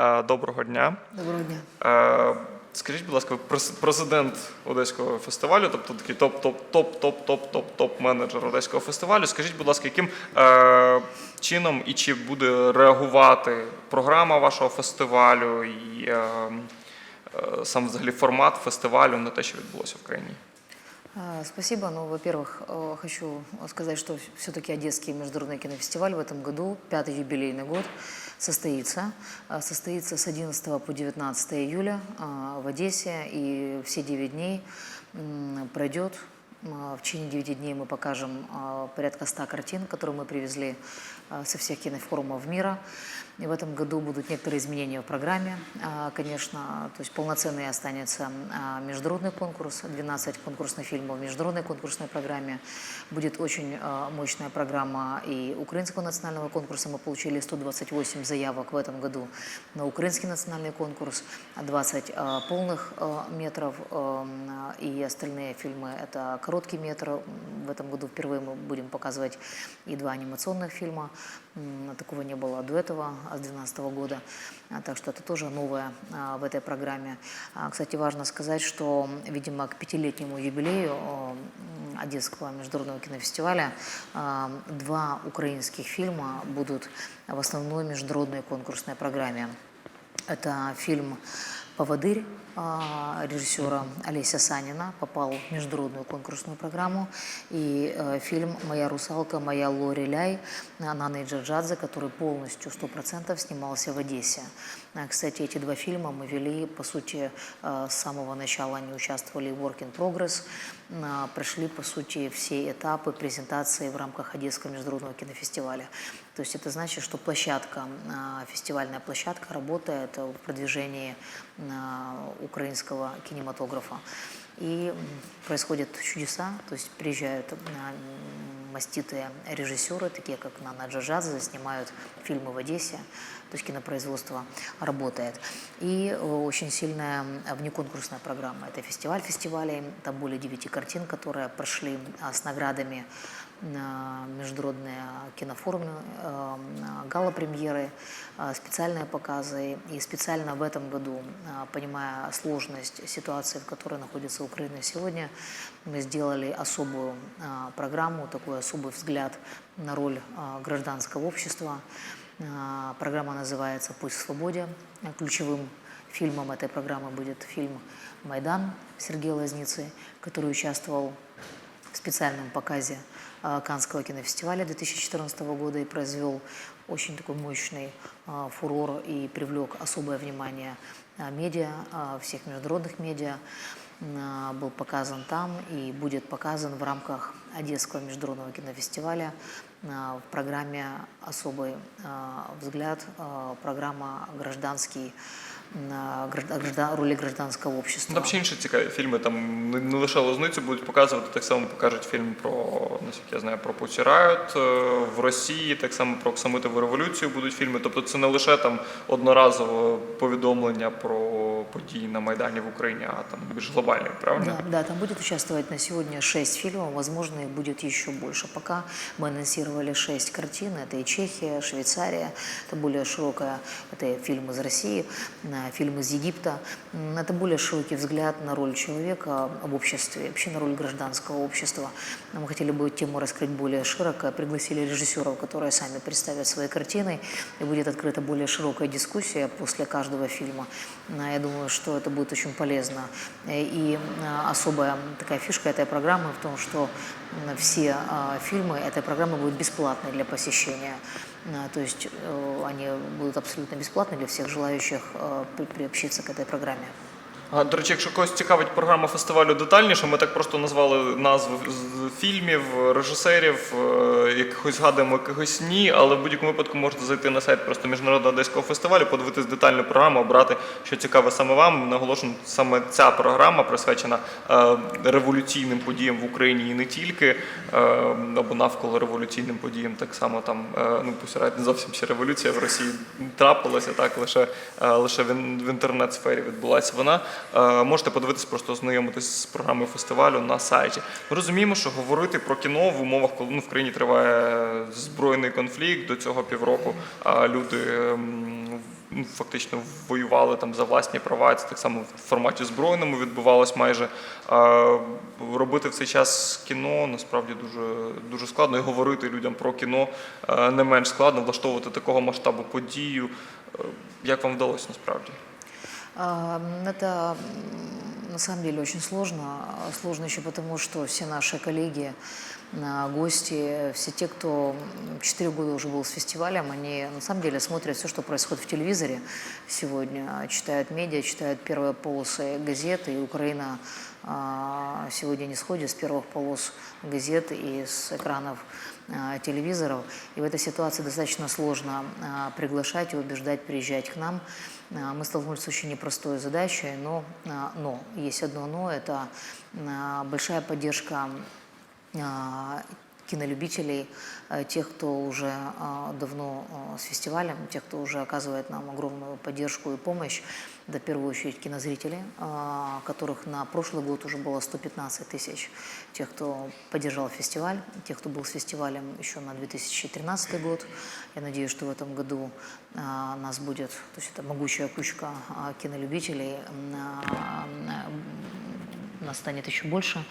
Е, Доброго дня. Доброго дня. Е, Скажіть, будь ласка, ви прес- президент Одеського фестивалю, тобто такий топ-топ-топ-топ-топ-топ менеджер Одеського фестивалю. Скажіть, будь ласка, яким е, чином і чи буде реагувати програма вашого фестивалю і е, е, сам взагалі формат фестивалю на те, що відбулося в країні? А, Спасибо. Ну, во-первых, э, хочу сказать, что все-таки Одесский международный кинофестиваль в этом году, пятый юбилейный год, состоится. А, Состоится с 11 по 19 июля а, в Одессе, и все 9 дней пройдет. А, В течение 9 дней мы покажем порядка 100 картин, которые мы привезли со всех кинофорумов мира. И в этом году будут некоторые изменения в программе, а, конечно, то есть полноценный останется а, международный конкурс, 12 конкурсных фильмов в международной конкурсной программе. Будет очень а, мощная программа и украинского национального конкурса. Мы получили 128 заявок в этом году на украинский национальный конкурс, 20 а, полных метров и остальные фильмы это короткий метр. В этом году впервые мы будем показывать и два анимационных фильма. М, Такого не было до этого, а с 2012 года. А, Так что это тоже новое а, в этой программе. А, Кстати, важно сказать, что, видимо, к пятилетнему юбилею а, Одесского международного кинофестиваля а, два украинских фильма будут в основной международной конкурсной программе. Это фильм «Поводырь» а, режиссера Олеся Санина попал в международную конкурсную программу. И э, фильм «Моя русалка, моя Лори Ляй» Наны Джаджадзе, который полностью, 100% снимался в Одессе. А, Кстати, эти два фильма мы вели, по сути, э, с самого начала они участвовали в Work in Progress, а, прошли, по сути, все этапы презентации в рамках Одесского международного кинофестиваля. То есть это значит, что площадка, а, фестивальная площадка работает в продвижении а, украинского кинематографа. И происходят чудеса, то есть приезжают а, маститые режиссеры, такие как Нана Джаджадзе, снимают фильмы в Одессе, то есть кинопроизводство работает. И э, очень сильная внеконкурсная программа. Это фестиваль фестивалей, там более 9 картин, которые прошли а, с наградами на международные кинофорумы, э, на гала-премьеры, специальные показы. И специально в этом году, понимая сложность ситуации, в которой находится Украина сегодня, мы сделали особую программу, такой особый взгляд на роль гражданского общества. Э, Программа называется «Путь к свободе». Ключевым фильмом этой программы будет фильм «Майдан» Сергея Лазницы, который участвовал в специальном показе а, Каннского кинофестиваля 2014 года и произвел очень такой мощный а, фурор и привлек особое внимание а, медиа, а, всех международных медиа. А, Был показан там и будет показан в рамках Одесского международного кинофестиваля а, в программе «Особый взгляд», программа «Гражданский», а, гражда- гражда- роли гражданского общества. Там ще інші цікаві фільми. Там не, лише лозницю будуть показувати, так само покажуть фільм про, наскільки я знаю, про Pussy е, в Росії, так само про Оксамитову революцію будуть фільми. Тобто це не лише там одноразове повідомлення про події на Майдані в Україні, а там більш глобальні, правильно? Да, да, там будет участвовать на сегодня шесть фильмов, возможно, их будет еще больше. Пока мы анонсировали шесть картин, это и Чехия, Швейцария, это более широкая, это и фильм из России, а, фильм из Египта. М, Это более широкий взгляд на роль человека в обществе, вообще на роль гражданского общества. Мы хотели бы тему раскрыть более широко, пригласили режиссеров, которые сами представят свои картины, и будет открыта более широкая дискуссия после каждого фильма. А, Я думаю, что это будет очень полезно. Э, И а, особая такая фишка этой программы в том, что все а, фильмы этой программы будут бесплатны для посещения. А, То есть э, они будут абсолютно бесплатны для всех желающих э, при- приобщиться к этой программе. До речі, якщо когось цікавить програма фестивалю детальніше, ми так просто назвали назви фільмів, режисерів, е, якихось згадуємо, якихось ні, але в будь-якому випадку можете зайти на сайт просто міжнародного одеського фестивалю, подивитись детальну програму, обрати, що цікаве саме вам. Наголошую, саме ця програма присвячена е, революційним подіям в Україні і не тільки, е, або навколо революційним подіям. Так само там ну посирать не зовсім ще революція в Росії трапилася, так лише, лише в інтернет-сфері відбулася вона. Е, Можете подивитись, просто ознайомитись з програмою фестивалю на сайті. Ми розуміємо, що говорити про кіно в умовах, коли ну, в країні триває збройний конфлікт до цього півроку, а люди ем, ну, фактично воювали там за власні права. Це так само в форматі збройному відбувалось майже. А робити в цей час кіно насправді дуже, дуже складно. І говорити людям про кіно е, не менш складно, влаштовувати такого масштабу подію. Е, Як вам вдалося насправді? Это на самом деле очень сложно. Сложно еще потому, что все наши коллеги, а, гости, все те, кто 4 года уже был с фестивалем, они на самом деле смотрят все, что происходит в телевизоре сегодня, читают медиа, читают первые полосы газет, и Украина а, сегодня не сходит с первых полос газет и с экранов телевизоров. И в этой ситуации достаточно сложно а, приглашать и убеждать приезжать к нам. А, Мы столкнулись с очень непростой задачей, но, но есть одно но, это большая поддержка кинолюбителей, тех, кто уже давно с фестивалем, тех, кто уже оказывает нам огромную поддержку и помощь. Это в первую очередь кинозрители, а, которых на прошлый год уже было 115 тысяч. Тех, кто поддержал фестиваль, тех, кто был с фестивалем еще на 2013 год. Я надеюсь, что в этом году а, нас будет, то есть это могучая кучка а, кинолюбителей, нас станет еще больше.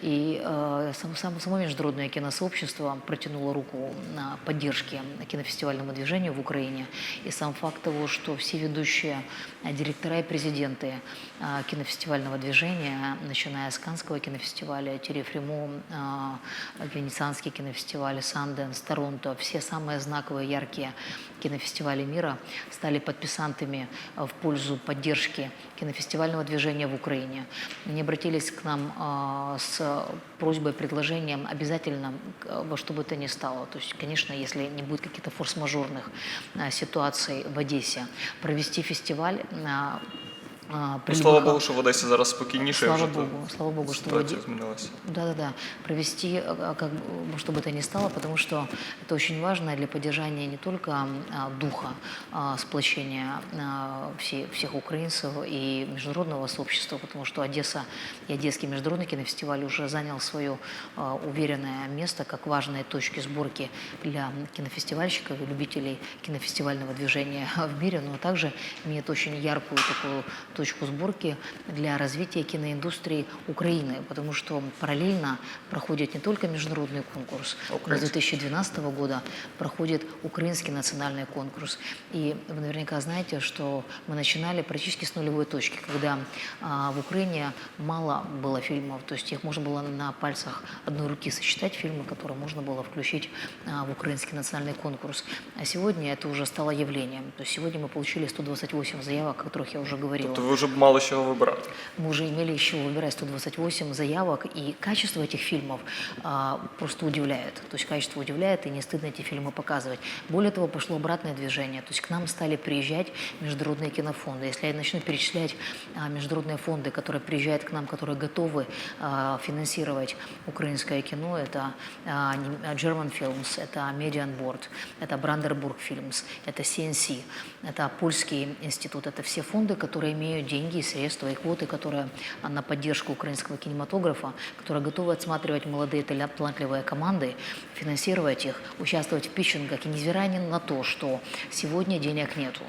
И э, сам, сам- само международное киносообщество протянуло руку на поддержке кинофестивальному движению в Украине. И сам факт того, что все ведущие э, директора и президенты э, кинофестивального движения, начиная с Канского кинофестиваля, Терефрему, э, Венецианский кинофестиваль, Санденс, Торонто, все самые знаковые, яркие кинофестивали мира стали подписантами в пользу поддержки кинофестивального движения в Украине. Они обратились к нам э, с просьбой, предложением обязательно во что бы то ни стало. То есть, конечно, если не будет каких-то форс-мажорных э, ситуаций в Одессе, провести фестиваль на а, при Ну, слава любых- Богу, що в Одесі зараз спокійніше. Слава вже то Богу, слава Богу, что в ситуація Оде- змінилася. Да-да-да, провести, э, как, бы, во что бы то ни стало, потому что это очень важно для поддержания не только а, духа а, сплочения а, все- всех украинцев и международного сообщества, потому что Одесса и Одесский международный кинофестиваль уже занял свое а, уверенное место как важные точки сборки для кинофестивальщиков и любителей кинофестивального движения в мире, но также имеет очень яркую такую точку сборки для развития киноиндустрии Украины, потому что параллельно проходит не только международный конкурс, с Украинский. 2012 года проходит украинский национальный конкурс. И вы наверняка знаете, что мы начинали практически с нулевой точки, когда а, в Украине мало было фильмов, то есть их можно было на пальцах одной руки сосчитать фильмы, которые можно было включить а, в украинский национальный конкурс. А сегодня это уже стало явлением. То есть сегодня мы получили 128 заявок, о которых я уже говорила. Тобто б мали з чого вибирати. Мы уже имели еще выбирать 128 заявок, и качество этих фильмов а, просто удивляет. То есть качество удивляет, и не стыдно эти фильмы показывать. Более того, пошло обратное движение. То есть к нам стали приезжать международные кинофонды. Если я начну перечислять а, международные фонды, которые приезжают к нам, которые готовы а, финансировать украинское кино, это а, German Films, это Median Board, это Brandenburg Films, это CNC, это Польский институт, это все фонды, которые имеют деньги, и средства и квоты, которые а, на поддержку украинского кинематографа, которые готовы отсматривать молодые талантливые команды, финансировать их, участвовать в питчингах. И ни на то, что сегодня денег нету,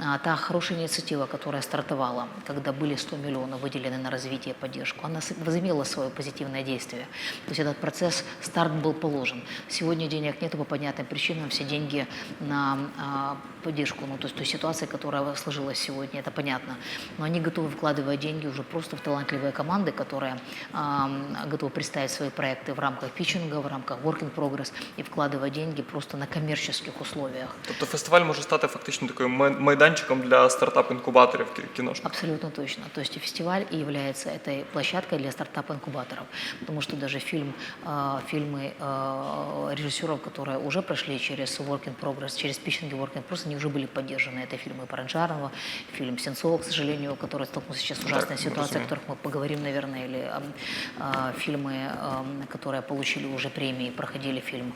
а, та хорошая инициатива, которая стартовала, когда были 100 миллионов выделены на развитие и поддержку, она возымела свое позитивное действие. То есть этот процесс, старт был положен. Сегодня денег нету по понятным причинам, все деньги на а, поддержку, ну, то есть той ситуации, которая сложилась сегодня, это понятно Но они готовы вкладывать деньги уже просто в талантливые команды, которые ам, готовы представить свои проекты в рамках питчинга, в рамках work in progress и вкладывать деньги просто на коммерческих условиях. Тобто фестиваль може стати фактично таким май- майданчиком для стартап-інкубаторів кі- кіношних. Абсолютно точно. То есть и фестиваль и является этой площадкой для стартап-инкубаторов. Потому что даже фильм, э, фильмы э, режиссеров, которые уже прошли через Work in Progress, через питчинги Work in Progress, они уже были поддержаны. Это фильмы Паранжарова, фильм Сенцова, к сожалению, сожалению, которые столкнулись сейчас с ужасной Так, ситуацией, о которых мы поговорим, наверное, или ам, а, фильмы, ам, которые получили уже премии, проходили фильм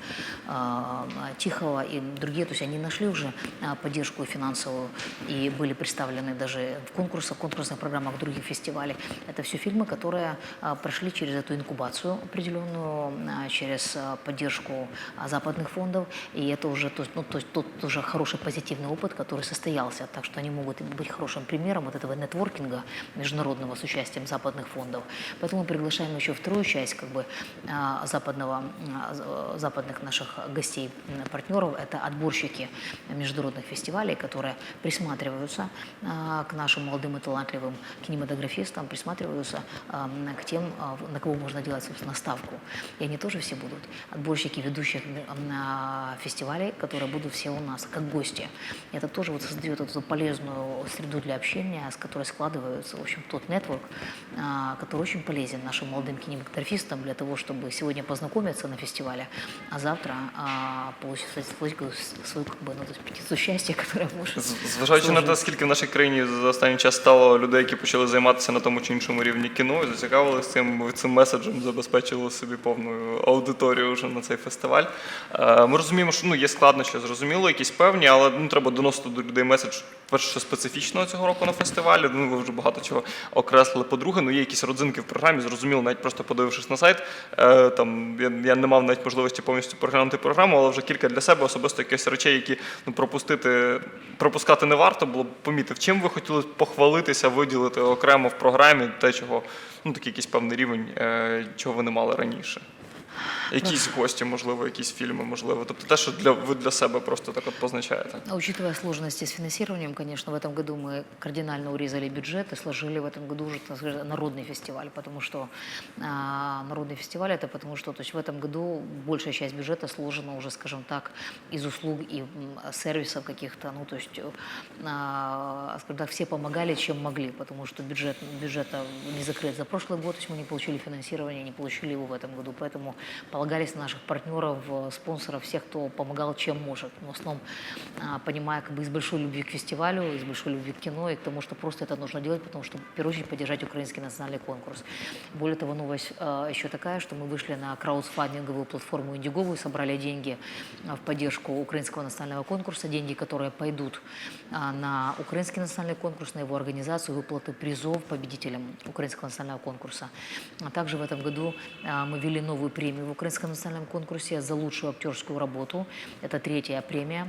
а, Тихого и другие, то есть они нашли уже а, поддержку финансовую и были представлены даже в конкурсах, конкурсных программах других фестивалей. Это все фильмы, которые а, прошли через эту инкубацию определенную, а, через а, поддержку а, западных фондов, и это уже то, ну, то есть тот уже хороший позитивный опыт, который состоялся, так что они могут быть хорошим примером вот этого нетворкинга международного с участием западных фондов. Поэтому мы приглашаем еще вторую часть как бы а, западного, а, з- западных наших гостей, партнеров, это отборщики международных фестивалей, которые присматриваются а, к нашим молодым и талантливым кинематографистам, присматриваются а, к тем, а, на кого можно делать, собственно, ставку. И они тоже все будут отборщики ведущих а, фестивалей, которые будут все у нас как гости. Это тоже вот создает эту полезную среду для общения, с которой складывается, в общем, тот нетворк, а, который очень полезен нашим молодым кинематографистам для того, чтобы сегодня познакомиться на фестивале, а завтра а, получить свою, свою как бы, ну, то есть птицу счастья, которая может З- Зважаючи на те, сложиться. скільки в нашій країні за останній час стало людей, які почали займатися на тому чи іншому рівні кіно, і зацікавилися цим, цим меседжем, забезпечили собі повну аудиторію вже на цей фестиваль. Е, Ми розуміємо, що ну, є складнощі, зрозуміло, якісь певні, але ну, треба доносити до людей меседж перше, що специфічного цього року на фестивалі. Ну, ви вже багато чого окреслили. По-друге, ну є якісь родзинки в програмі, зрозуміло, навіть просто подивившись на сайт. Е, там я, я не мав навіть можливості повністю переглянути програму, але вже кілька для себе особисто якихось речей, які ну, пропустити, пропускати не варто було б помітив. Чим ви хотіли похвалитися, виділити окремо в програмі те, чого ну такий якийсь певний рівень, е, чого ви не мали раніше. Якісь гості, можливо, якісь фільми, можливо. Тобто те, що для ви для себе просто так от позначаєте. А Учитывая сложности с финансированием, конечно, в этом году мы кардинально урезали бюджет и сложили в этом году уже так сказать, народный фестиваль, потому что а, народный фестиваль это потому что то есть в этом году большая часть бюджета сложена уже, скажем так, из услуг и м, сервисов каких-то, ну то есть а, скажем так, все помогали, чем могли, потому что бюджет бюджета не закрыт за прошлый год, то есть мы не получили финансирование, не получили его в этом году, поэтому полагались на наших партнеров, э, спонсоров, всех, кто помогал, чем может. Но в основном а, понимая как бы из большой любви к фестивалю, из большой любви к кино и к тому, что просто это нужно делать, потому что в первую очередь поддержать украинский национальный конкурс. Более того, новость э, еще такая, что мы вышли на краудфандинговую платформу Индигову и собрали деньги а, в поддержку украинского национального конкурса, деньги, которые пойдут а, на украинский национальный конкурс, на его организацию, выплаты призов победителям украинского национального конкурса. А также в этом году а, мы ввели новую премию в украинском национальном конкурсе за лучшую актерскую работу. Это третья премия.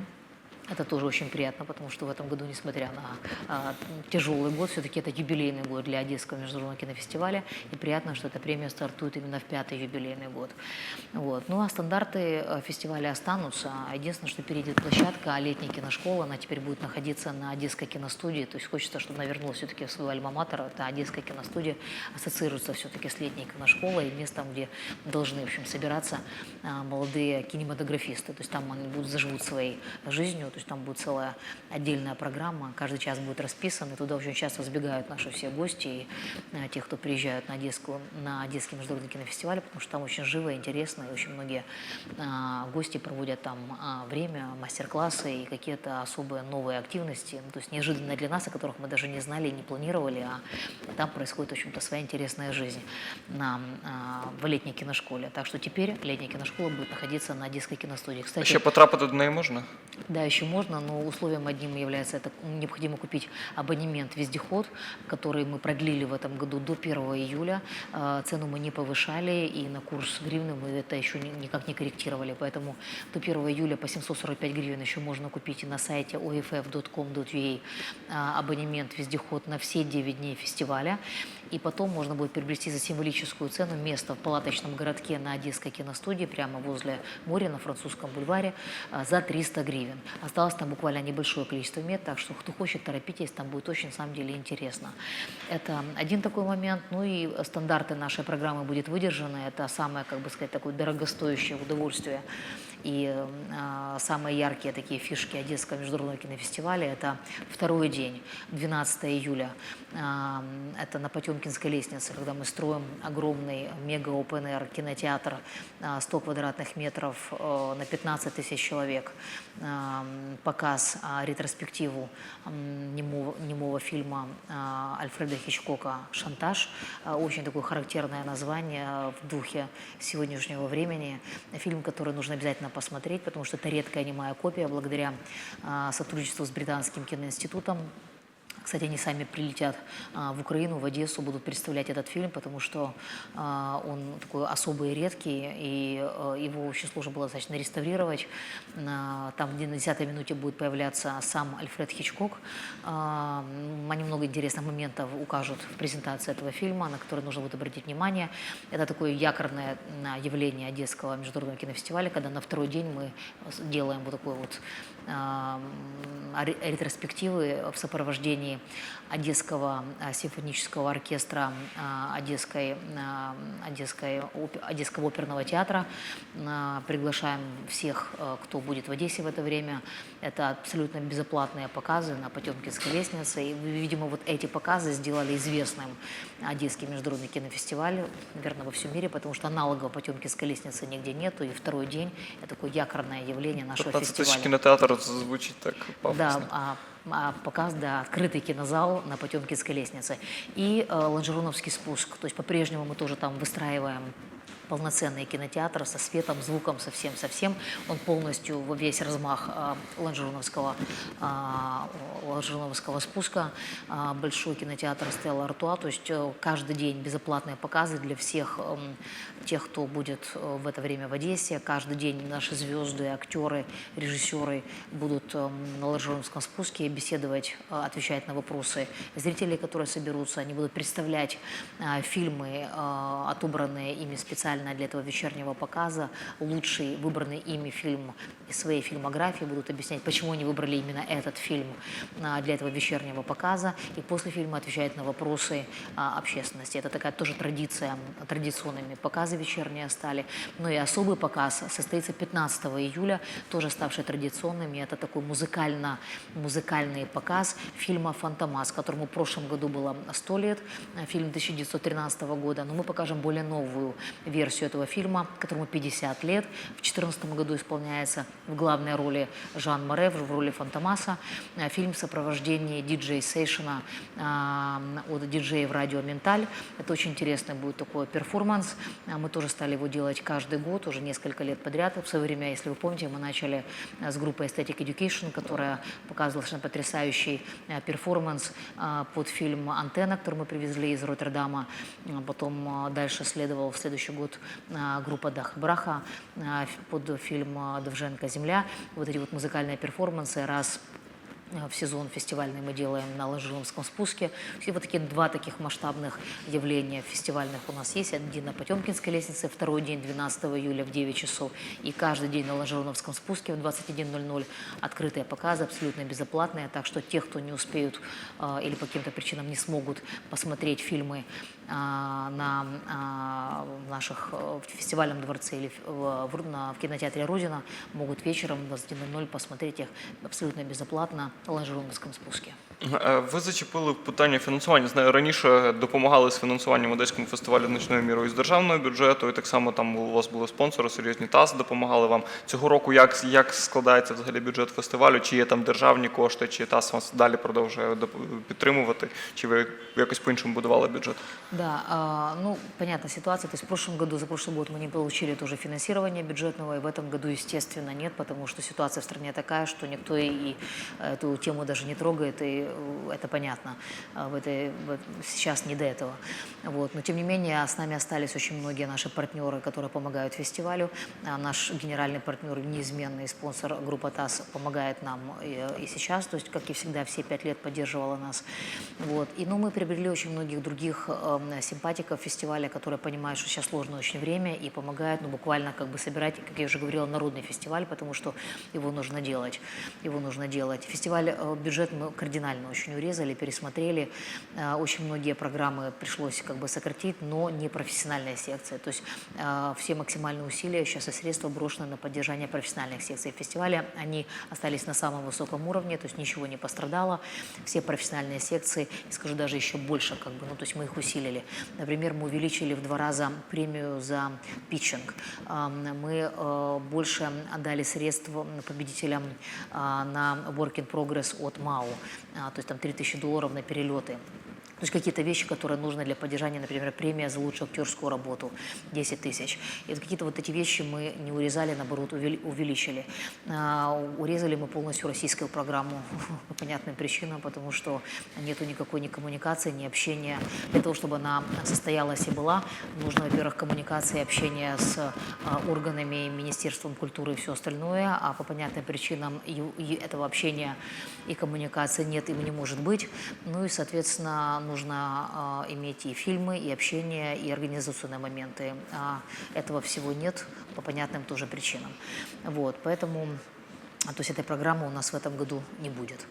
Это тоже очень приятно, потому что в этом году, несмотря на а, тяжелый год, все-таки это юбилейный год для Одесского международного кинофестиваля, и приятно, что эта премия стартует именно в пятый юбилейный год. Вот. Ну а стандарты э, фестиваля останутся. Единственное, что перейдет площадка, а летняя киношкола, она теперь будет находиться на Одесской киностудии, то есть хочется, чтобы она вернулась все-таки в свою альма-матер, это Одесская киностудия, ассоциируется все-таки с летней киношколой, местом, где должны, в общем, собираться а, молодые кинематографисты, то есть там они будут заживут своей жизнью, есть там будет целая отдельная программа, каждый час будет расписан, и туда очень часто сбегают наши все гости, и а, те, кто приезжают на, Одесскую, на Одесский международный кинофестиваль, потому что там очень живо, интересно, и очень многие а, гости проводят там а, время, мастер-классы и какие-то особые новые активности, ну, то есть неожиданные для нас, о которых мы даже не знали и не планировали, а там происходит, в общем-то, своя интересная жизнь на, а, в летней киношколе. Так что теперь летняя киношкола будет находиться на Одесской киностудии. Кстати, ще потрапити до неї можна? да, еще можно, но условием одним является это необходимо купить абонемент «Вездеход», который мы продлили в этом году до 1 июля. Э, Цену мы не повышали, и на курс гривны мы это еще ни- никак не корректировали. Поэтому до 1 июля по 745 гривен еще можно купить и на сайте off.com.ua а, абонемент «Вездеход» на все 9 дней фестиваля. И потом можно будет приобрести за символическую цену место в палаточном городке на Одесской киностудии, прямо возле моря на французском бульваре, а, за 300 гривен. Осталось там буквально небольшое количество мест, так что кто хочет, торопитесь, там будет очень, на самом деле, интересно. Это один такой момент. Ну и стандарты нашей программы будет выдержаны. Это самое, как бы сказать, такое дорогостоящее удовольствие И э, самые яркие такие фишки Одесского международного кинофестиваля – это второй день, 12 июля. Э, Это на Потемкинской лестнице, когда мы строим огромный мега-опен-эйр кинотеатр, э, 100 квадратных метров э, на 15 тысяч человек. Показ, э, ретроспективу немого, немого фильма э, Альфреда Хичкока «Шантаж». Очень такое характерное название в духе сегодняшнего времени. Фильм, который нужно обязательно посмотреть, потому что это редкая немая копия благодаря сотрудничеству с Британским киноинститутом. Кстати, они сами прилетят а, в Украину, в Одессу, будут представлять этот фильм, потому что а, он такой особый и редкий, и а, его очень сложно было достаточно реставрировать. А, Там где на 10 минуте будет появляться сам Альфред Хичкок. Они много интересных моментов укажут в презентации этого фильма, на который нужно будет обратить внимание. Это такое якорное явление Одесского международного кинофестиваля, когда на второй день мы делаем вот такой вот ретроспективы в сопровождении Одесского а, симфонического оркестра а, Одесской, а, Одесской, Одесского оперного театра. Приглашаем всех, кто будет в Одессе в это время. Это абсолютно безоплатные показы на Потемкинской лестнице. И, видимо, вот эти показы сделали известным Одесский международный кинофестиваль, наверное, во всем мире, потому что аналогов Потемкинской лестницы нигде нету. И второй день – это такое якорное явление нашего 15 тисяч фестиваля. кінотеатр звучить так пафосно. Да, показ, да, открытый кинозал на Потемкинской лестнице. И э, лонжероновский спуск. То есть по-прежнему мы тоже там выстраиваем полноценный кинотеатр со светом, звуком, совсем-совсем. Он полностью во весь размах а, лонжероновского, а, лонжероновского спуска. А, большой кинотеатр Стелла Артуа. То есть э, каждый день безоплатные показы для всех тех, кто будет э, в это время в Одессе. Каждый день наши звезды, актеры, режиссеры будут на лонжероновском спуске беседовать, э, отвечать на вопросы зрителей, которые соберутся. Они будут представлять фильмы, отобранные ими специально для этого вечернего показа. Лучший выбранный ими фильм из своей фильмографии будут объяснять, почему они выбрали именно этот фильм э, для этого вечернего показа. И после фильма отвечают на вопросы а, общественности. Это такая тоже традиция, традиционными показы вечерние стали. Но и особый показ состоится 15 июля, тоже ставший традиционным. И это такой музыкально, музыкальный показ фильма «Фантомас», которому в прошлом году было 100 лет, а, фильм 1913 года. Но мы покажем более новую версию этого фильма, которому 50 лет. В 2014 году исполняется в главной роли Жан Море в роли Фантомаса. А, Фильм в сопровождении диджей-сейшена а, от диджеев радио «Менталь». Это очень интересный будет такой перформанс. А, Мы тоже стали его делать каждый год, уже несколько лет подряд. В свое время, если вы помните, мы начали с группой Aesthetic Education, которая показывала совершенно потрясающий перформанс под фильм «Антенна», который мы привезли из Роттердама. Потом дальше следовал в следующий год группа Дах Браха а, под фильм а, Довженко «Земля». Вот эти вот музыкальные перформансы раз в сезон фестивальный мы делаем на Ложиловском спуске. И вот такие два таких масштабных явления фестивальных у нас есть. Один на Потемкинской лестнице, второй день 12 июля в 9 часов. И каждый день на Ложиловском спуске в 21.00 открытые показы, абсолютно безоплатные. Так что те, кто не успеют или по каким-то причинам не смогут посмотреть фильмы на наших э, в фестивальном дворце или в, в- кинотеатре «Родина», могут вечером в 21.00 посмотреть их абсолютно безоплатно на Ланжероновском спуске. Е, Ви зачепили питання фінансування. Знаю, раніше допомагали з фінансуванням Одеському фестивалю значною мірою з державного бюджету, і так само там у вас були спонсори, серйозні ТАС допомагали вам. Цього року як, як складається взагалі бюджет фестивалю? Чи є там державні кошти, чи ТАС вас далі продовжує підтримувати, чи ви якось по-іншому будували бюджет? Да, а, ну, понятна ситуация. То есть в прошлом году, за прошлый год мы не получили тоже финансирование бюджетного, и в этом году, естественно, нет, потому что ситуация в стране такая, что никто и, и эту тему даже не трогает, и э, это понятно. А В этой, в- сейчас не до этого. Вот. Но, тем не менее, с нами остались очень многие наши партнеры, которые помогают фестивалю. А Наш генеральный партнер, неизменный спонсор группа ТАСС помогает нам и, и сейчас, то есть, как и всегда, все пять лет поддерживала нас. Вот. И, ну, мы приобрели очень многих других эм, симпатиков фестиваля, которые понимают, что сейчас сложное очень время и помогают, ну, буквально как бы собирать, как я уже говорила, народный фестиваль, потому что его нужно делать. Его нужно делать. Фестиваль, э, бюджет мы кардинально очень урезали, пересмотрели. Э, Очень многие программы пришлось как бы сократить, но не профессиональная секция. То есть э, все максимальные усилия сейчас и средства брошены на поддержание профессиональных секций фестиваля. Они остались на самом высоком уровне, то есть ничего не пострадало. Все профессиональные секции, скажу даже еще больше, как бы, ну, то есть мы их усилили. Например, мы увеличили в два раза премию за питчинг. Мы э, больше отдали средств победителям а, на Work in Progress от МАУ. А, То есть там 3000 долларов на перелеты. То есть какие-то вещи, которые нужны для поддержания, например, премия за лучшую актерскую работу 10 тысяч. И какие-то вот эти вещи мы не урезали, наоборот, увели- увеличили. А, Урезали мы полностью российскую программу по понятным причинам, потому что нету никакой ни коммуникации, ни общения. Для того, чтобы она состоялась и была, нужно, во-первых, коммуникация и общение с а, органами, Министерством культуры и все остальное, а по понятным причинам и- и этого общения и коммуникации нет и не может быть. Ну и, соответственно, нужно а, иметь и фильмы, и общение, и организационные моменты. А этого всего нет по понятным тоже причинам. Вот, поэтому а, то есть этой программы у нас в этом году не будет.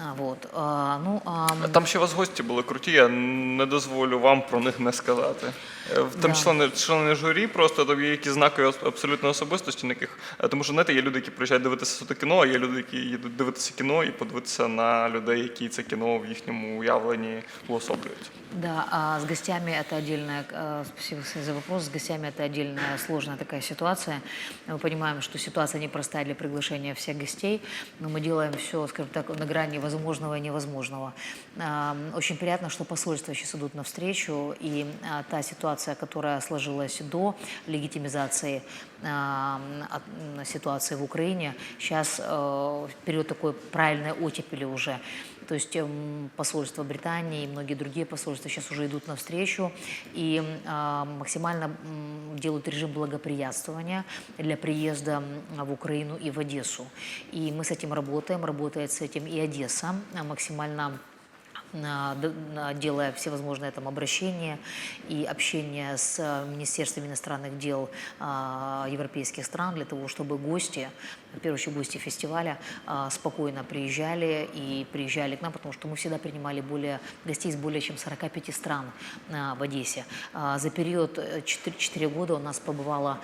А, Вот. а, Ну, а, Там ще у вас гості були круті, я не дозволю вам про них не сказати. Е, Там Да. члени, члени журі, просто там є якісь знакові ос- абсолютно особистості, на яких. е, Тому що знаєте, є люди, які приїжджають дивитися суто кіно, а є люди, які їдуть дивитися кіно і подивитися на людей, які це кіно в їхньому уявленні уособлюють. Да, а с гостями это отдельная, э, спасибо кстати, за вопрос, с гостями это отдельная сложная такая ситуация. Мы понимаем, что ситуация непростая для приглашения всех гостей, но мы делаем все, скажем так, на грани возможного и невозможного. А, Очень приятно, что посольства сейчас идут навстречу, и а, та ситуация, которая сложилась до легитимизации а, ситуации в Украине, сейчас э, период такой правильной оттепели уже. То есть посольство Британии и многие другие посольства сейчас уже идут навстречу и а, максимально делают режим благоприятствования для приезда в Украину и в Одессу. И мы с этим работаем, работает с этим и Одесса максимально делая всевозможные там обращения и общение с а, Министерством иностранных дел а, европейских стран для того, чтобы гости, в первую очередь гости фестиваля, а, спокойно приезжали и приезжали к нам, потому что мы всегда принимали более, гостей из более чем 45 стран а, в Одессе. За период э, 4, 4 года у нас побывало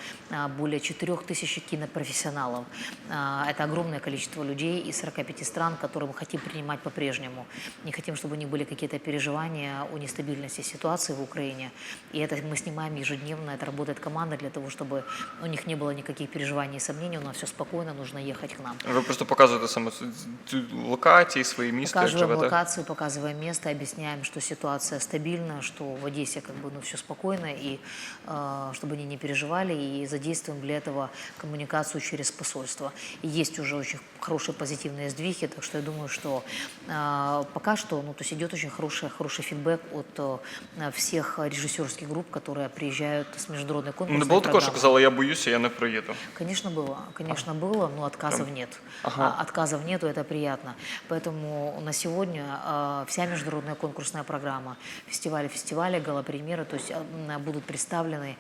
более 4 тысяч кинопрофессионалов. Это огромное количество людей из 45 стран, которые мы хотим принимать по-прежнему. Не хотим, чтобы них были какие-то переживания о нестабильности ситуации в Украине. И это мы снимаем ежедневно, это работает команда для того, чтобы у них не было никаких переживаний и сомнений, у нас все спокойно, нужно ехать к нам. Ви просто показуєте саме цю- цю локації, свої міста, як Показываем живете. локацию, показываем место, объясняем, что ситуация стабильна, что в Одессе как бы ну, все спокойно, и э, чтобы они не переживали, и задействуем для этого коммуникацию через посольство. И есть уже очень хорошие позитивные сдвиги, так что я думаю, что э, пока что, ну, то есть идет очень хороший, хороший фидбэк от э, всех режиссерских групп, которые приезжают с международной конкурсной Не було такого, що программы. казали, я боюся, я не приїду. Конечно, было. Конечно, было, но отказов нет. Ага. А Отказов нету, это приятно. Поэтому на сегодня э, вся международная конкурсная программа, фестивали, фестивали, гала-премьеры, то есть э, будут представлены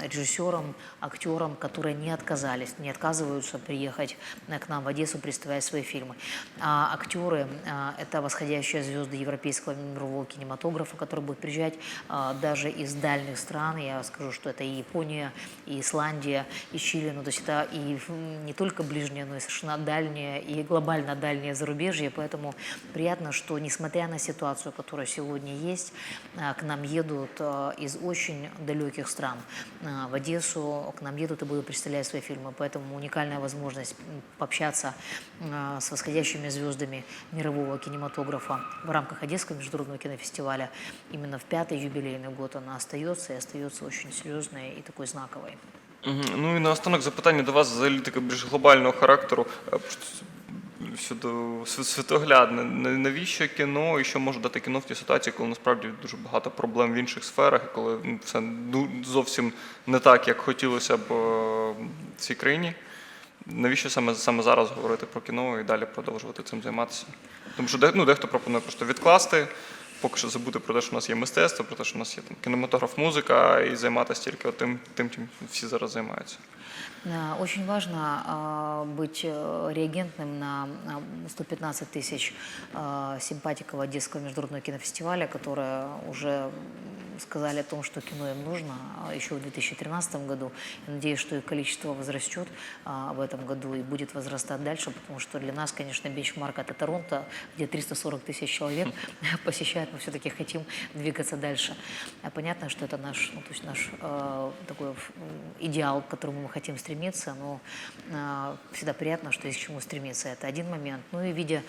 режиссерам, актерам, которые не отказались, не отказываются приехать к нам в Одессу, представлять свои фильмы. А актеры это восходящие звезды европейского мирового кинематографа, которые будут приезжать э, даже из дальних стран. Я скажу, что это и Япония, и Исландия, и Чили. Ну, то есть это и не только ближнее, но и совершенно дальнее, и глобально дальнее зарубежье. Поэтому приятно, что несмотря на ситуацию, которая сегодня есть, э, к нам едут э, из очень далеких стран э, в Одессу, к нам едут и будут представлять свои фильмы. Поэтому уникальная возможность пообщаться э, с восходящими звездами мирового кинематографа в рамках Одесского международного кинофестиваля именно в пятый юбилейный год она остается и остается очень серьезной и такой знаковой. Ну і наостанок запитання до вас взагалі таке більш глобального характеру. е, Щодо світоглядне, навіщо кіно і що може дати кіно в тій ситуації, коли насправді дуже багато проблем в інших сферах, і коли все зовсім не так, як хотілося б е, в цій країні. Навіщо саме, саме зараз говорити про кіно і далі продовжувати цим займатися? Тому що де- ну, дехто пропонує просто відкласти поки що забути про те, що у нас є мистецтво, про те, що у нас є там кінематограф, музика, і займатися тільки от тим, тим, чим всі зараз займаються. А, Очень важно а, быть э, реагентным на а, 115 тысяч а, симпатиков Одесского международного кинофестиваля, которые уже м, сказали о том, что кино им нужно а, еще в 2013 году. Я надеюсь, что их количество возрастет а, в этом году и будет возрастать дальше, потому что для нас, конечно, бенчмарк это Торонто, где 340 тысяч человек посещают. Мы все-таки хотим двигаться дальше. А Понятно, что это наш, ну, то есть наш э, такой идеал, к которому мы хотим стремиться, но э, всегда приятно, что есть к чему стремиться. Это один момент. Ну и видя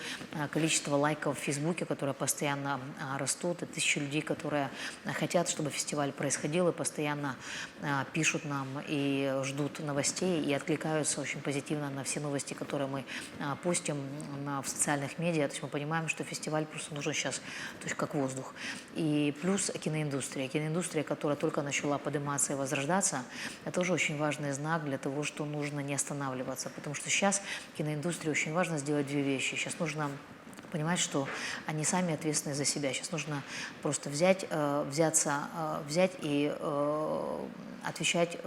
количество лайков в Фейсбуке, которые постоянно растут, и тысячи людей, которые э, хотят, чтобы фестиваль происходил, и постоянно э, пишут нам и ждут новостей, и откликаются очень позитивно на все новости, которые мы э, постим на, в социальных медиа. То есть мы понимаем, что фестиваль просто нужен сейчас, то есть как воздух. И плюс киноиндустрия. Киноиндустрия, которая только начала подниматься и возрождаться, это тоже очень важный знак для того, что нужно не останавливаться. Потому что сейчас киноиндустрии очень важно сделать две вещи. Сейчас нужно понимать, что они сами ответственны за себя. Сейчас нужно просто взять, э, взяться, э, взять и э, отвечать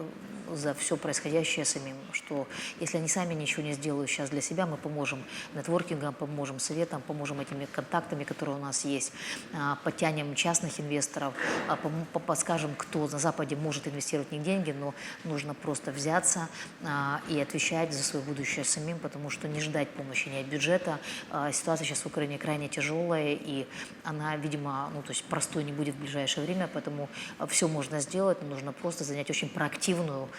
за все происходящее самим. Что если они сами ничего не сделают сейчас для себя, мы поможем нетворкингом, поможем советом, поможем этими контактами, которые у нас есть, а, подтянем частных инвесторов, а, подскажем, кто на Западе может инвестировать них деньги, но нужно просто взяться а, и отвечать за свое будущее самим, потому что не ждать помощи ни от бюджета. Ситуация сейчас в Украине крайне тяжелая, и она, видимо, ну, то есть простой не будет в ближайшее время, поэтому все можно сделать, но нужно просто занять очень проактивную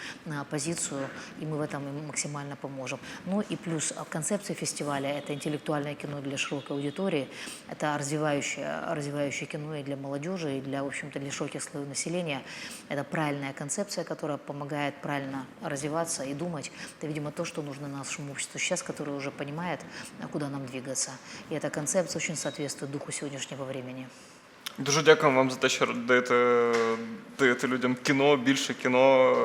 позицию, и мы в этом им максимально поможем. Ну и плюс а, концепция фестиваля – это интеллектуальное кино для широкой аудитории, это развивающее, развивающее кино и для молодежи, и для, в общем-то, для широких слоев населения. Это правильная концепция, которая помогает правильно развиваться и думать. Это, видимо, то, что нужно нашему обществу сейчас, которое уже понимает, а, куда нам двигаться. И эта концепция очень соответствует духу сегодняшнего времени. Дуже дякую вам за те, що даєте, даєте людям кіно, більше кіно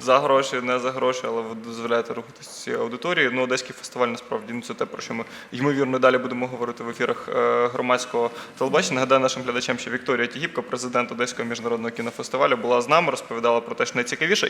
за гроші, не за гроші, але ви дозволяєте рухатися цієї аудиторії. Ну, Одеський фестиваль насправді ну, це те, про що ми ймовірно далі будемо говорити в ефірах е, громадського телебачення. Нагадаю нашим глядачам, що Вікторія Тігіпка, президент Одеського міжнародного кінофестивалю, була з нами, розповідала про те, що найцікавіше.